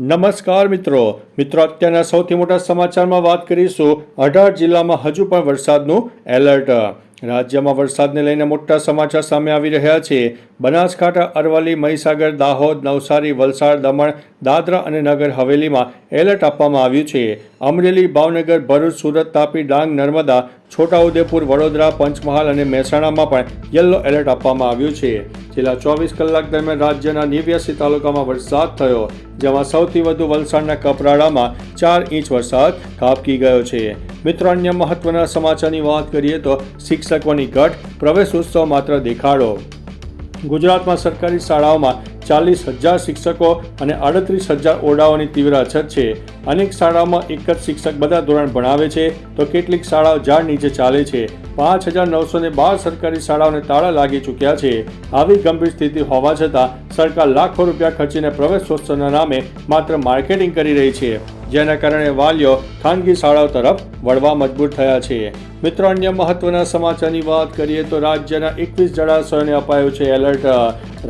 નમસ્કાર મિત્રો. મિત્રો, અત્યારના સૌથી મોટા સમાચારમાં વાત કરીશું. અઢાર જિલ્લામાં હજુ પણ વરસાદનું એલર્ટ. રાજ્યમાં વરસાદને લઈને મોટા સમાચાર સામે આવી રહ્યા છે. બનાસકાંઠા, અરવલ્લી, મહીસાગર, દાહોદ, નવસારી, વલસાડ, દમણ, દાદરા અને નગર હવેલીમાં એલર્ટ આપવામાં આવ્યું છે. અમરેલી, ભાવનગર, ભરૂચ, સુરત, તાપી, ડાંગ, નર્મદા, છોટાઉદેપુર, વડોદરા, પંચમહાલ અને મહેસાણામાં પણ યલો એલર્ટ આપવામાં આવ્યું છે. છેલ્લા ચોવીસ કલાક દરમિયાન રાજ્યના નેવ્યાસી તાલુકામાં વરસાદ થયો, જેમાં સૌથી વધુ વલસાડના કપરાડામાં ચાર ઇંચ વરસાદ ખાબકી ગયો છે. મિત્રો, અન્ય મહત્વના સમાચારની વાત કરીએ તો શિક્ષકોની ઘટ પ્રવેશ ઉત્સવ માત્ર દેખાડો. ગુજરાતમાં સરકારી શાળાઓમાં ચાલીસ હજાર શિક્ષકો અને અડત્રીસ હજાર ઓરડાઓની તીવ્ર અછત છે. અનેક શાળાઓમાં એક જ શિક્ષક બધા ધોરણ ભણાવે છે, તો કેટલીક શાળાઓ ઝાડ નીચે ચાલે છે. પાંચ હજાર નવસો ને બાર સરકારી શાળાઓને તાળા લાગી ચૂક્યા છે. આવી ગંભીર સ્થિતિ હોવા છતાં સરકાર લાખો રૂપિયા ખર્ચીને પ્રવેશોત્સવના નામે માત્ર માર્કેટિંગ કરી રહી છે. જેના કારણે વાલીઓ ખાનગી શાળાઓ તરફ વળવા મજબૂર થયા છે. મિત્રો, અન્ય મહત્વના સમાચારની વાત કરીએ તો રાજ્યના એકવીસ જળાશયોને અપાયું છે એલર્ટ.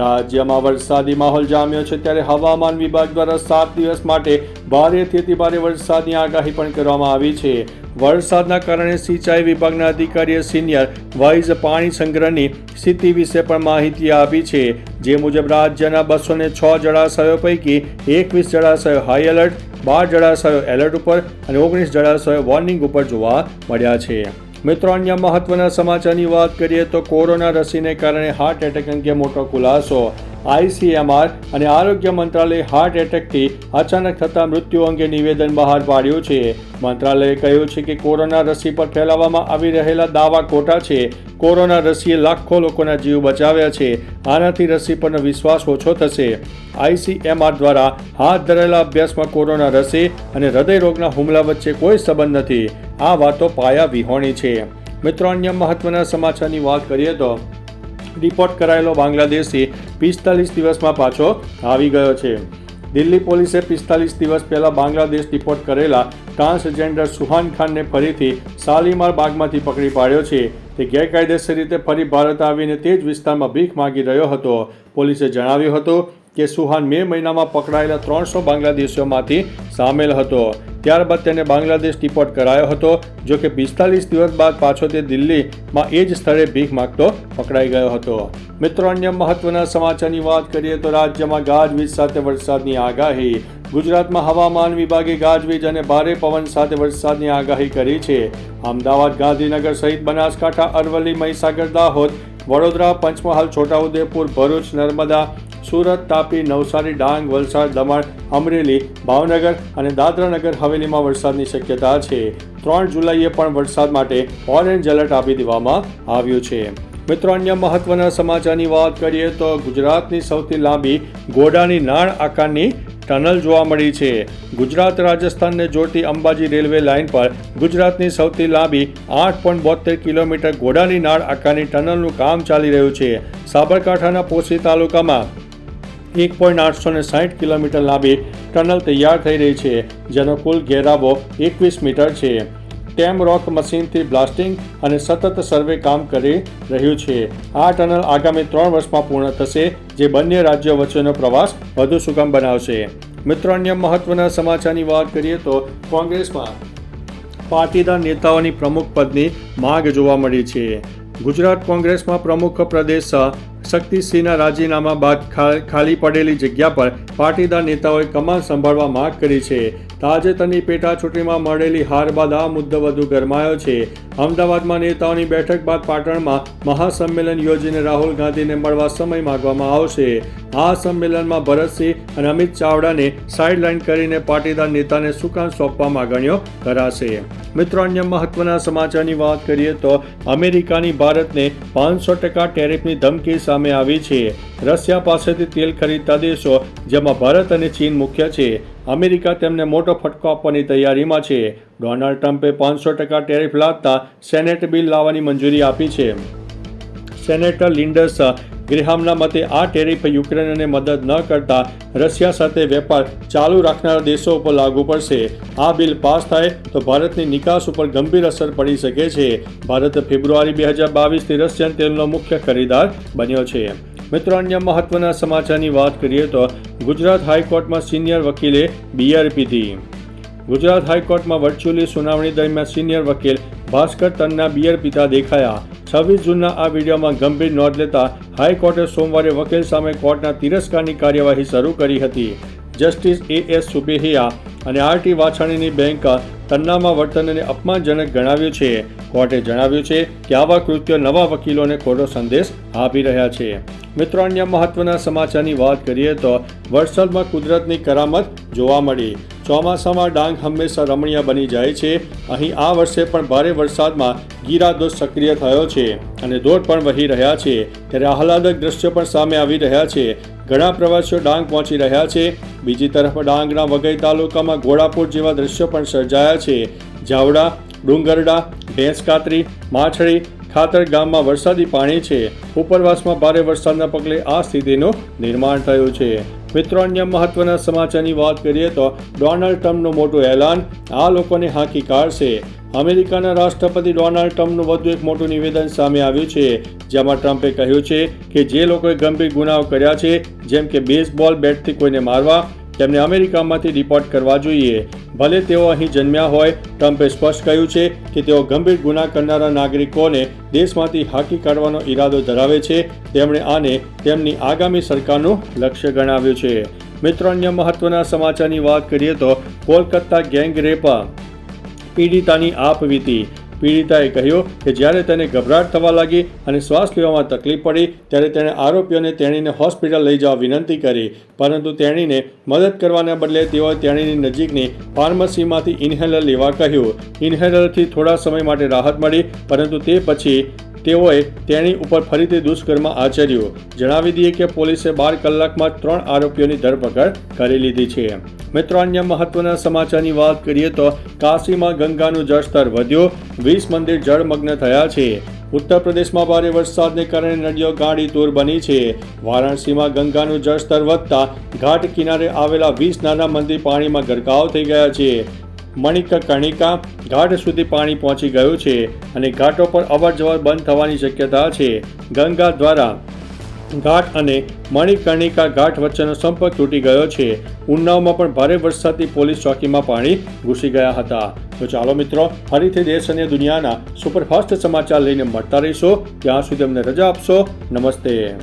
રાજ્યમાં વરસાદી માહોલ જામ્યો છે ત્યારે હવામાન વિભાગ દ્વારા સાત દિવસ માટે ભારેથી અતિ ભારે વરસાદની આગાહી પણ કરવામાં આવી છે. વરસાદના કારણે સિંચાઈ વિભાગના અધિકારીએ સિનિયર વાઇઝ પાણી સંગ્રહની સ્થિતિ વિશે પણ માહિતી આપી છે. જે મુજબ રાજ્યના બસો ને છ જળાશયો પૈકી એકવીસ જળાશયો હાઈ એલર્ટ બાર જળાશયો એલર્ટ ઉપર અને ઓગણીસ જળાશયો વોર્નિંગ ઉપર જોવા મળ્યા છે. મિત્રો, અન્ય મહત્વના સમાચારની વાત કરીએ તો કોરોના રસીને કારણે હાર્ટ એટેક અંગે મોટો ખુલાસો. આઈસીએમઆર અને આરોગ્ય મંત્રાલયે હાર્ટ એટેકથી અચાનક થતા મૃત્યુ અંગે નિવેદન બહાર પાડ્યું છે. મંત્રાલયે કહ્યું છે કે કોરોના રસી પર ફેલાવવામાં આવી રહેલા દાવા ખોટા છે. કોરોના રસીએ લાખો લોકોના જીવ બચાવ્યા છે. આનાથી રસી પરનો વિશ્વાસ ઓછો થશે. આઈસીએમઆર દ્વારા હાથ ધરેલા અભ્યાસમાં કોરોના રસી અને હૃદય રોગના હુમલા વચ્ચે કોઈ સંબંધ નથી. આ વાતો પાયા વિહોણી છે. મિત્રો, અન્ય મહત્વના સમાચારની વાત કરીએ તો રિપોર્ટ કરાયેલો બાંગ્લાદેશી પિસ્તાલીસ દિવસમાં પાછો આવી ગયો છે. દિલ્હી પોલીસે પિસ્તાલીસ દિવસ પહેલાં બાંગ્લાદેશ રિપોર્ટ કરેલા ટ્રાન્સજેન્ડર સુહાન ખાનને ફરીથી શાલીમાર બાગમાંથી પકડી પાડ્યો છે. તે ગેરકાયદેસર રીતે ફરી ભારત આવીને તે જ વિસ્તારમાં ભીખ માગી રહ્યો હતો. પોલીસે જણાવ્યું હતું કે સુહાન મે મહિનામાં પકડાયેલા ત્રણસો બાંગ્લાદેશીઓમાંથી સામેલ હતો. ત્યારબાદ તેને બાંગ્લાદેશ ડિપોર્ટ કરાયો હતો, જો કે પિસ્તાલીસ દિવસ બાદ પાછો તે દિલ્હીમાં એ જ સ્થળે ભીખ માગતો પકડાઈ ગયો હતો. મિત્રો, અન્ય મહત્વના સમાચારની વાત કરીએ તો રાજ્યમાં ગાજવીજ સાથે વરસાદની આગાહી. ગુજરાતમાં હવામાન વિભાગે ગાજવીજ અને ભારે પવન સાથે વરસાદની આગાહી કરી છે. અમદાવાદ, ગાંધીનગર સહિત બનાસકાંઠા, અરવલ્લી, મહીસાગર, દાહોદ, વડોદરા, પંચમહાલ, છોટાઉદેપુર, ભરૂચ, નર્મદા સુરત, તાપી, નવસારી, ડાંગ, વલસાડ, દમણ, અમરેલી, ભાવનગર અને દાદરાનગર હવેલીમાં વરસાદની શક્યતા છે. ત્રણ જુલાઈએ પણ વરસાદ માટે ઓરેન્જ એલર્ટ આપી દેવામાં આવ્યું છે. મિત્રો, અન્ય મહત્વના સમાચારની વાત કરીએ તો ગુજરાતની સૌથી લાંબી ઘોડાની નાળ આકારની ટનલ જોવા મળી છે. ગુજરાત, રાજસ્થાનને જોડતી અંબાજી રેલવે લાઇન પર ગુજરાતની સૌથી લાંબી આઠ પોઈન્ટ બોતેર કિલોમીટર ઘોડાની નાળ આકારની ટનલનું કામ ચાલી રહ્યું છે. સાબરકાંઠાના પોસી તાલુકામાં એક પોઈન્ટ આઠસો ને સાઠ કિલોમીટર લાંબી ટનલ તૈયાર થઈ રહી છે, જેનો કુલ ઘેરાવો એકવીસ મીટર છે. ટેમ રોક મશીનથી બ્લાસ્ટિંગ અને સતત સર્વે કામ કરી રહ્યું છે. આ ટનલ આગામી ત્રણ વર્ષમાં પૂર્ણ થશે, જે બંને રાજ્યો વચ્ચેનો પ્રવાસ વધુ સુગમ બનાવશે. મિત્રો, અન્ય મહત્વના સમાચારની વાત કરીએ તો કોંગ્રેસમાં પાટીદાર નેતાઓની પ્રમુખ પદની માગ જોવા મળી છે. ગુજરાત કોંગ્રેસમાં પ્રમુખ પ્રદેશ શક્તિસિંહના રાજીનામા બાદ ખાલી પડેલી જગ્યા પર પાટીદાર નેતાઓએ કમાન સંભાળવા માંગ કરી છે. તાજેતરની પેટા ચૂંટણીમાં મળેલી હાર બાદ આ મુદ્દો વધુ ગરમાયો છે. અમદાવાદમાં નેતાઓની બેઠક બાદ પાટણમાં મહાસંમેલન યોજીને રાહુલ ગાંધીને મળવા સમય માંગવામાં આવશે. આ સંમેલનમાં ભરતસિંહ અને અમિત ચાવડાને સાઇડલાઇન કરીને પાટીદાર નેતાને સુકાન સોંપવા માગણીઓ કરાશે. મિત્રો, અન્ય મહત્વના સમાચારની વાત કરીએ તો અમેરિકાની ભારતને પાંચસો ટકા ટેરિફની ધમકી સામે આવી છે. રશિયા પાસેથી તેલ ખરીદતા દેશો, જેમાં ભારત અને ચીન મુખ્ય છે. અમેરિકા તેમને મોટો ફટકો આપવાની તૈયારીમાં છે. ડોનાલ્ડ ટ્રમ્પે પાંચસો ટકા ટેરિફ લાદતા સેનેટ બિલ લાવવાની મંજૂરી આપી છે. સેનેટર લિન્ડસ ગ્રેહામના મતે આ ટેરિફ યુક્રેનને મદદ ન કરતા રશિયા સાથે વેપાર ચાલુ રાખનારા દેશો ઉપર લાગુ પડશે. આ બિલ પાસ થાય તો ભારતની નિકાસ ઉપર ગંભીર અસર પડી શકે છે. ભારત ફેબ્રુઆરી બે હજાર બાવીસથી રશિયન તેલનો મુખ્ય ખરીદાર બન્યો છે. મિત્રો, અન્ય મહત્વના સમાચારની વાત કરીએ તો ગુજરાત હાઈકોર્ટમાં સિનિયર વકીલે બીઆરપીથી ગુજરાત હાઈકોર્ટમાં વર્ચ્યુઅલી સુનાવણી દરમિયાન સિનિયર વકીલ ભાસ્કર તન્ના બિયર પીતા દેખાયા. છવ્વીસ જૂનના આ વિડીયોમાં ગંભીર નોંધ લેતા હાઈકોર્ટે સોમવારે વકીલ સામે કોર્ટના તિરસ્કારની કાર્યવાહી શરૂ કરી હતી. જસ્ટિસ એ એસ સુબેહિયા અને આર ટી વાછાણીની બેંક તન્નામાં વર્તનને અપમાનજનક ગણાવ્યું છે. કોર્ટે જણાવ્યું છે કે આવા કૃત્યો નવા વકીલોને ખોટો સંદેશ આપી રહ્યા છે. મિત્રો, અન્ય મહત્વના સમાચારની વાત કરીએ તો વરસાદમાં કુદરતની કરામત જોવા મળી. ચોમાસામાં ડાંગ હંમેશા રમણીય બની જાય છે. અહીં આ વર્ષે પણ ભારે વરસાદમાં ગીરાદોષ સક્રિય થયો છે અને ધોધ પણ વહી રહ્યા છે. ત્યારે આહલાદક દ્રશ્યો પણ સામે આવી રહ્યા છે. ઘણા પ્રવાસીઓ ડાંગ પહોંચી રહ્યા છે. બીજી તરફ ડાંગના વઘઈ તાલુકામાં ઘોડાપુર જેવા દ્રશ્યો પણ સર્જાયા છે. જાવડા ડુંગરડા ભેંસ કાતરી માછડી ખાતર ગામમાં વરસાદી પાણી છે. ઉપરવાસમાં ભારે વરસાદના પગલે આ સ્થિતિનું નિર્માણ થયું છે. મિત્રો, અન્ય મહત્વના સમાચારની વાત કરીએ તો ડોનાલ્ડ ટ્રમ્પનું મોટું એલાન આ લોકોને હાંકી કાઢશે. અમેરિકાના રાષ્ટ્રપતિ ડોનાલ્ડ ટ્રમ્પનું વધુ એક મોટું નિવેદન સામે આવ્યું છે. જેમાં ટ્રમ્પે કહ્યું છે કે જે લોકોએ ગંભીર ગુનાઓ કર્યા છે, જેમ કે બેઝબોલ, બેટથી કોઈને મારવા તેમને અમેરિકામાંથી રિપોર્ટ કરવા જોઈએ. ભલે તેઓ અહીં જન્મ્યા હોય, ટ્રમ્પે સ્પષ્ટ કહ્યું છે કે તેઓ ગંભીર ગુના કરનારા નાગરિકોને દેશમાંથી હાકી કાઢવાનો ઈરાદો ધરાવે છે. તેમણે આને તેમની આગામી સરકારનું લક્ષ્ય ગણાવ્યું છે. મિત્રો, અન્ય મહત્વના સમાચારની વાત કરીએ તો કોલકાતા ગેંગ રેપા, પીડિતાની આપવીતી. પીડિતાએ કહ્યું કે જ્યારે તેને ગભરાટ થવા લાગી અને શ્વાસ લેવામાં તકલીફ પડી, ત્યારે તેણે આરોપીઓને તેણીને હોસ્પિટલ લઈ જવા વિનંતી કરી. પરંતુ તેણીને મદદ કરવાના બદલે તેઓએ તેણીની નજીકની ફાર્મસીમાંથી ઇન્હેલર લેવા કહ્યું. ઇન્હેલરથી થોડા સમય માટે રાહત મળી, પરંતુ તે પછી તેઓએ તેણી ઉપર ફરીથી દુષ્કર્મ આચર્યું. જણાવી દઈએ કે પોલીસે બાર કલાકમાં ત્રણ આરોપીઓની ધરપકડ કરી લીધી છે. મિત્રો, અન્ય મહત્વના સમાચારની વાત કરીએ તો કાશીમાં ગંગાનું જળસ્તર વધ્યું. વીસ મંદિર જળમગ્ન થયા છે. ઉત્તર પ્રદેશમાં ભારે વરસાદને કારણે નદીઓ ગાડી તૂર બની છે. વારાણસીમાં ગંગાનું જળસ્તર વધતા ઘાટ કિનારે આવેલા વીસ નાના મંદિર પાણીમાં ગરકાવ થઈ ગયા છે. મણિક કણિકા ઘાટ સુધી પાણી પહોંચી ગયું છે અને ઘાટો પર અવરજવર બંધ થવાની શક્યતા છે. ગંગા દ્વારા ઘાટ અને મણિકર્ણિકા ઘાટ વચ્ચેનો સંપર્ક તૂટી ગયો છે. ઉન્નાવમાં પણ ભારે વરસાદથી પોલીસ ચોકીમાં પાણી ઘૂસી ગયા હતા. તો ચાલો મિત્રો, ફરીથી દેશ અને દુનિયાના સુપરફાસ્ટ સમાચાર લઈને મળતા રહીશો. ત્યાં સુધી અમને રજા આપશો. નમસ્તે.